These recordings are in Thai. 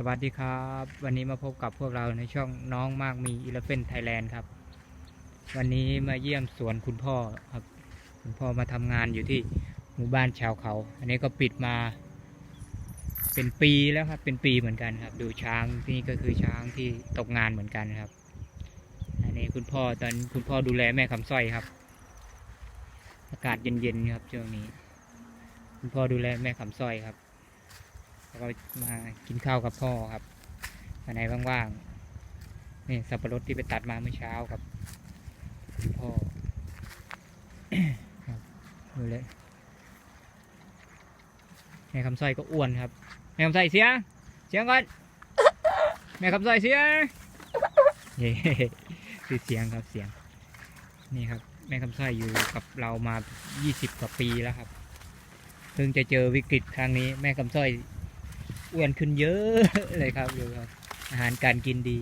สวัสดีครับ วันนี้มาพบกับพวกเราในช่องน้องมากมีอีเลฟเฟนไทยแลนด์ครับ วันนี้มาเยี่ยมสวนคุณพ่อครับ คุณพ่อมาทำงานอยู่ที่หมู่บ้านชาวเขา อันนี้ก็ปิดมา เป็นปีแล้วครับ เป็นปีเหมือนกันครับ ดูช้างที่นี่ก็คือช้างที่ตกงานเหมือนกันครับ อันนี้คุณพ่อตอนคุณพ่อดูแลแม่คำสร้อยครับ อากาศเย็นๆครับช่วงนี้ คุณพ่อดูแลแม่คำสร้อยครับ แล้วก็มากินข้าวกับพ่อครับวันไหนว่างๆนี่สับปะรดที่ไปตัดมาเมื่อเช้ากับคุณพ่อครับดูเลยแม่คำสร้อยก็อ้วนครับ แม่คำสร้อยเสียงเสียงก่อนแม่คำสร้อยเสียงเย้คือเสียงครับเสียง นี่ครับ แม่คำสร้อยอยู่กับเรามา 20 กว่าปีแล้วครับ เพิ่งจะเจอวิกฤตครั้งนี้แม่คำสร้อย อ้วนขึ้นเยอะเลยครับดูครับ อาหารการกินดี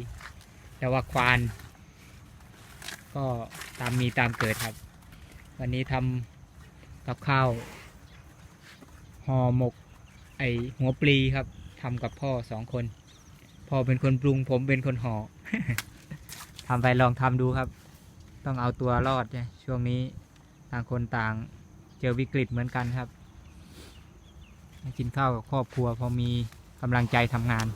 แต่ว่าควาน ก็ตามมีตามเกิดครับ วันนี้ทำกับข้าวห่อหมก ไอหัวปลีครับทำกับพ่อสองคน พ่อเป็นคนปรุง ผมเป็นคนห่อทำไปลองทำดูครับ ต้องเอาตัวรอดช่วงนี้ต่างคนต่างเจอวิกฤตเหมือนกันครับ กินข้าวกับครอบครัวพอมีกำลังใจทำงาน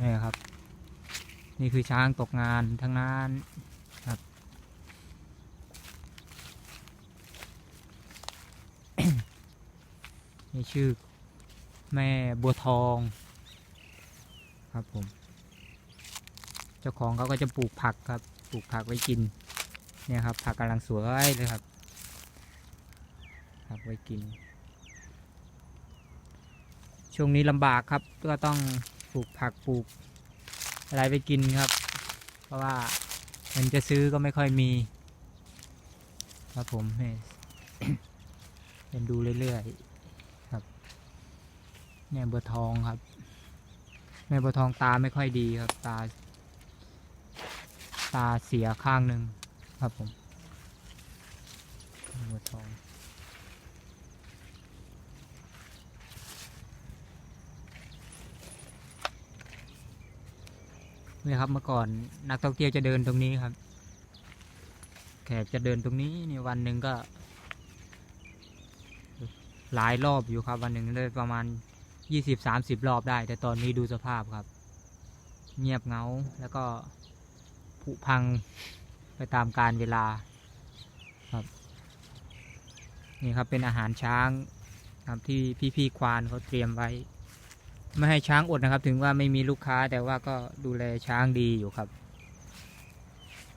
นี่ครับ นี่คือช้างตกงานทั้งนั้นครับ นี่ชื่อแม่บัวทองครับผม เจ้าของเขาก็จะปลูกผักครับ ปลูกผักไว้กิน เนี่ยครับ ผักกำลังสวยเลยครับ ผักไว้กิน ช่วงนี้ลำบากครับก็ต้องปลูกผักปลูก อะไรไปกินครับ เพราะว่าเงินจะซื้อก็ไม่ค่อยมี ครับผมเป็นดูเรื่อยๆครับแม่บัวทองครับ แม่บัวทองตาไม่ค่อยดีครับ ตา ตาเสียข้างหนึ่งครับผมแม่บัวทอง นี่ครับเมื่อก่อนนักท่องเที่ยวจะเดินตรงนี้ครับ แขกจะเดินตรงนี้นี่วันหนึ่งก็ หลายรอบอยู่ครับ วันหนึ่งได้ประมาณยี่สิบสามสิบรอบได้ แต่ตอนนี้ดูสภาพครับ เงียบเงาแล้วก็ผุพังไปตามการเวลาครับนี่ครับเป็นอาหารช้างครับที่พี่ๆควานเขาเตรียมไว้ ไม่ให้ช้างอดนะครับ ถึงว่าไม่มีลูกค้าแต่ว่าก็ดูแลช้างดีอยู่ครับ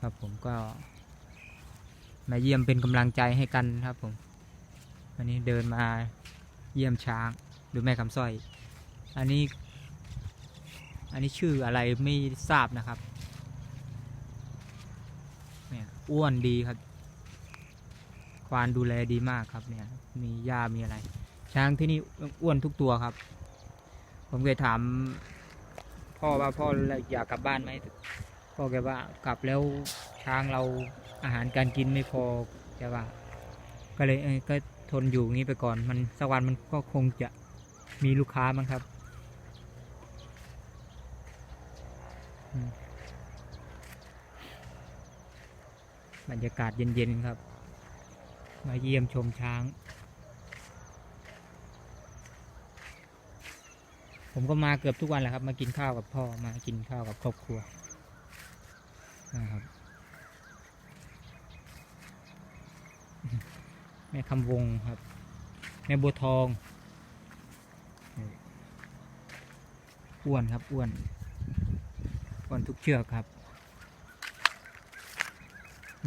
ครับผมก็ มาเยี่ยมเป็นกำลังใจให้กันครับผม วันนี้เดินมาเยี่ยมช้างดูแม่คำสร้อย อันนี้ อันนี้ชื่ออะไรไม่ทราบนะครับเนี่ยอ้วนดีครับ ควานดูแลดีมากครับเนี่ย มีหญ้ามีอะไร ช้างที่นี่อ้วนทุกตัวครับ ผมเคยถามพ่อว่าพ่ออยากกลับบ้านไหมพ่อแกว่ากลับแล้วช้างเราอาหารการกินไม่พอแกว่า ก็เลยก็ทนอยู่อย่างนี้ไปก่อน มันสักวันมันก็คงจะมีลูกค้ามั้งครับบรรยากาศเย็นๆครับ มาเยี่ยมชมช้าง ผมก็มาเกือบทุกวันแหละครับ มากินข้าวกับพ่อมากินข้าวกับครอบครัวนะครับแม่คำวงครับแม่บัวทองอ้วนครับอ้วนอ้วนทุกเชือกครับ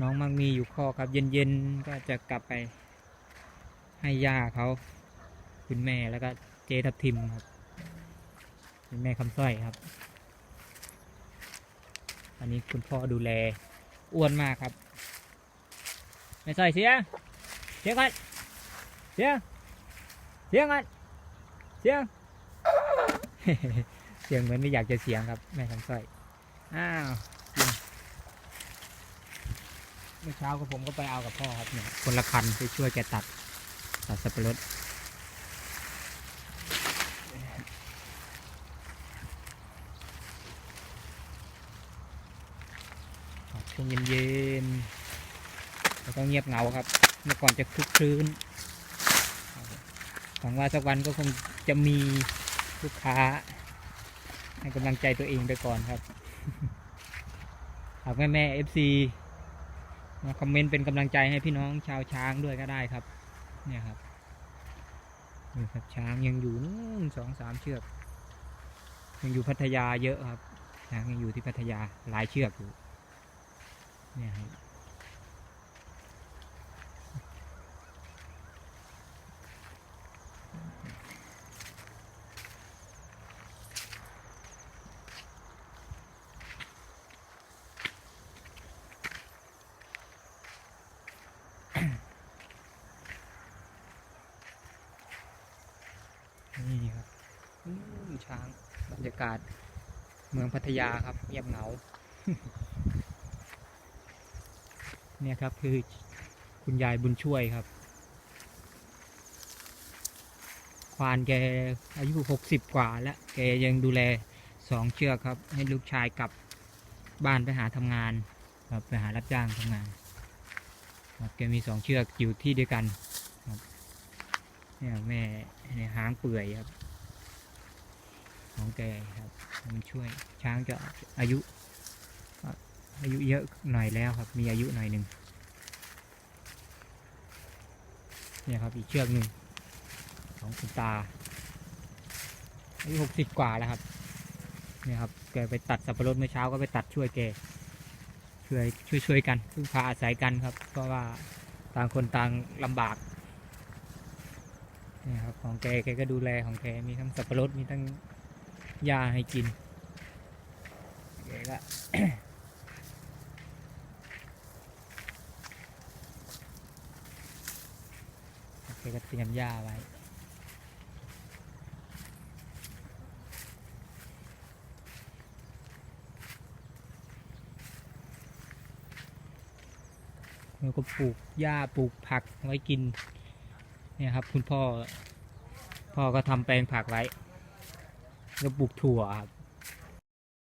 น้องมังมีอยู่ข้อครับ เย็นๆก็จะกลับไปให้ย่าเขาคุณแม่แล้วก็เจทับทิมครับ แม่คำสร้อยครับ อันนี้คุณพ่อดูแลอ้วนมากครับ แม่สร้อยเสีย เสียงกันเสียงเสียงกันเสียงเสียงเหมือนไม่อยากจะเสียงครับ แม่คำสร้อย อ้าวเมื่อเช้าก็ผมก็ไปเอากับพ่อครับเนี่ยคนละคันไปช่วยแกตัดตัดสับปะรด ช่วง เย็นๆแล้วก็เงียบเหงาครับ เมื่อก่อนจะคึกครื้นหวังว่าสักวันก็คงจะมีลูกค้าให้กำลังใจตัวเองไปก่อนครับหากแม่แม่เอฟซีมาคอมเมนต์เป็นกำลังใจให้พี่น้องชาวช้างด้วยก็ได้ครับ เนี่ยครับนี่ครับช้างยังอยู่นู่นสองสามเชือก ยังอยู่พัทยาเยอะครับช้างยังอยู่ที่พัทยาหลายเชือกอยู่ เนี่ยครับนี่ครับช้างบรรยากาศเมืองพัทยาครับ เงียบเหงา เนี่ยครับคือคุณยายบุญช่วยครับ ควานแกอายุหกสิบกว่าแล้วแกยังดูแลสองเชือกครับ ให้ลูกชายกลับบ้านไปหาทำงานครับไปหารับจ้างทำงานครับแกมีสองเชือกอยู่ที่เดียวกันครับเนี่ยแม่เนี่ยหางเปื่อยครับ ของแกครับมันช่วยช้างจะอายุ อายุเยอะหน่อยแล้วครับ มีอายุหน่อยหนึ่งเนี่ยครับอีกเชือกหนึ่งของคุณตาอายุหกสิบกว่าแล้วครับเนี่ยครับแกไปตัดสับปะรดเมื่อเช้าก็ไปตัดช่วยแกช่วยช่วยช่วยกันพึ่งพาอาศัยกันครับ เพราะว่าต่างคนต่างลำบากเนี่ยครับของแกแกก็ดูแลของแกมีทั้งสับปะรดมีทั้งหญ้าให้กินแกก็ แกก็เตรียมหญ้าไว้ แล้วก็ปลูกหญ้าปลูกผักไว้กิน เนี่ยครับ คุณพ่อ พ่อก็ทำแปลงผักไว้ แล้วปลูกถั่วครับ